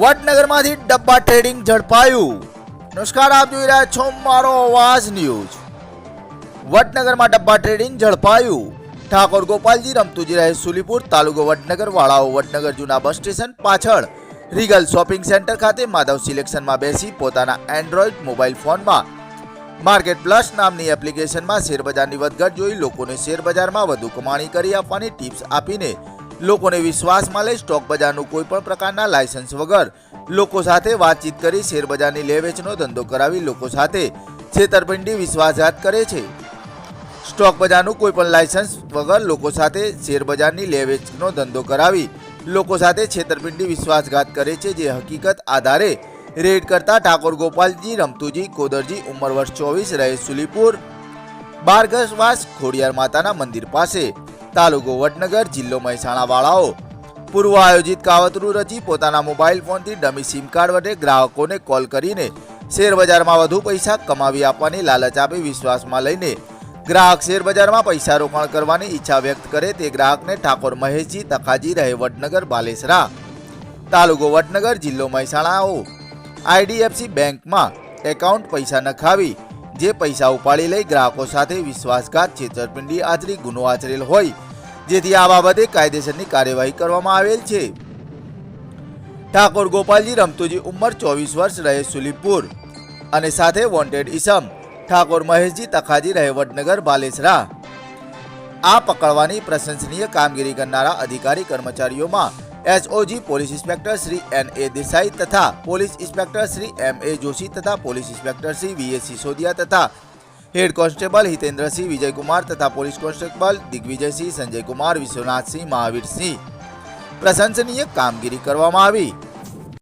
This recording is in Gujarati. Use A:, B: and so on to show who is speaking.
A: વડનગરમાંથી ડબ્બા ટ્રેડિંગ ઝડપાયું. નમસ્કાર, આપ જોઈ રહ્યા છો મારો અવાજ ન્યૂઝ. વડનગરમાં ડબ્બા ટ્રેડિંગ ઝડપાયું. ઠાકોર ગોપાલજી, રમતુજી રહે સુલીપુર તાલુકો વડનગર, વાળાઓ વડનગર જૂના બસ સ્ટેશન પાછળ. રીગલ શોપિંગ સેન્ટર ખાતે માધવ સિલેક્શનમાં બેસી પોતાના એન્ડ્રોઈડ મોબાઈલ ફોનમાં. માર્કેટ પ્લસ નામની એપ્લિકેશનમાં શેરબજારની વધઘટ જોઈ લોકોને શેરબજારમાં વધુ કમાણી કરી આપવાની ટિપ્સ આપીને લોકોને વિશ્વાસમાં લઈ સ્ટોક બજારનું કોઈ પણ પ્રકારના લાયસન્સ વગર. લોકો સાથે વાતચીત કરી શેરબજારની લેવેચનો ધંધો કરાવી લોકો સાથે છેતરપિંડી, વિશ્વાસઘાત કરે છે. સ્ટોક બજારનું કોઈ પણ લાયસન્સ વગર લોકો સાથે શેરબજારની લેવેચનો ધંધો કરાવી લોકો સાથે છેતરપિંડી, વિશ્વાસઘાત કરે છે, જે હકીકત આધારે રેડ કરતા ઠાકોર ગોપાલજી, રમતુજી કોદરજી, ઉંમર વર્ષ ચોવીસ, રહે સુલીપુર. બારગસવાસ ખોડિયાર માતાના મંદિર પાસે. તાલુકો વડનગર જિલ્લો મહેસાણા વાળાઓ પૂર્વ આયોજિત કાવતરું રચી પોતાના મોબાઈલ ફોનથી ડમી સિમ કાર્ડ વડે ગ્રાહકોને કોલ કરીને શેરબજારમાં વધુ પૈસા કમાવી આપવાની લાલચ આપી વિશ્વાસમાં લઈને ગ્રાહક શેરબજારમાં પૈસા રોકાણ કરવાની ઈચ્છા વ્યક્ત કરે તે ગ્રાહકને ઠાકોર મહેશજી તખાજી રહે વડનગર બાલેસરા. તાલુકો વડનગર જિલ્લો મહેસાણાઓ. આઈડીએફસી બેંકમાં એકાઉન્ટ પૈસા નખાવી, જે પૈસા ઉપાડી લઈ ગ્રાહકો સાથે વિશ્વાસઘાત, છેતરપિંડી આચરી, ગુનો આચરેલ હોય જેથી આ બાબતે કાયદેસરની કાર્યવાહી કરવામાં આવેલ છે. ઠાકોર ગોપાલજી રમતુજી ઉંમર ચોવીસ વર્ષ રહે સુલીપુર અને સાથે વોન્ટેડ ઈસમ, ઠાકોર મહેશજી તખાજી રહે વડનગર બાલેસરા. આ પકડવાની પ્રશંસનીય કામગીરી કરનારા અધિકારી કર્મચારીઓમાં SOG police inspector Shri N A Desai તથા police inspector Shri M A Joshi તથા police inspector Shri V A Sisodia તથા હેડ કોન્સ્ટેબલ હિતેન્દ્રસિંહ, વિજયકુમાર તથા પોલીસ કોન્સ્ટેબલ દિગ્વિજયસિંહ, સંજયકુમાર, વિશ્વનાથસિંહ, મહાવીરસિંહ. પ્રશંસનીય કામગીરી કરવામાં આવી.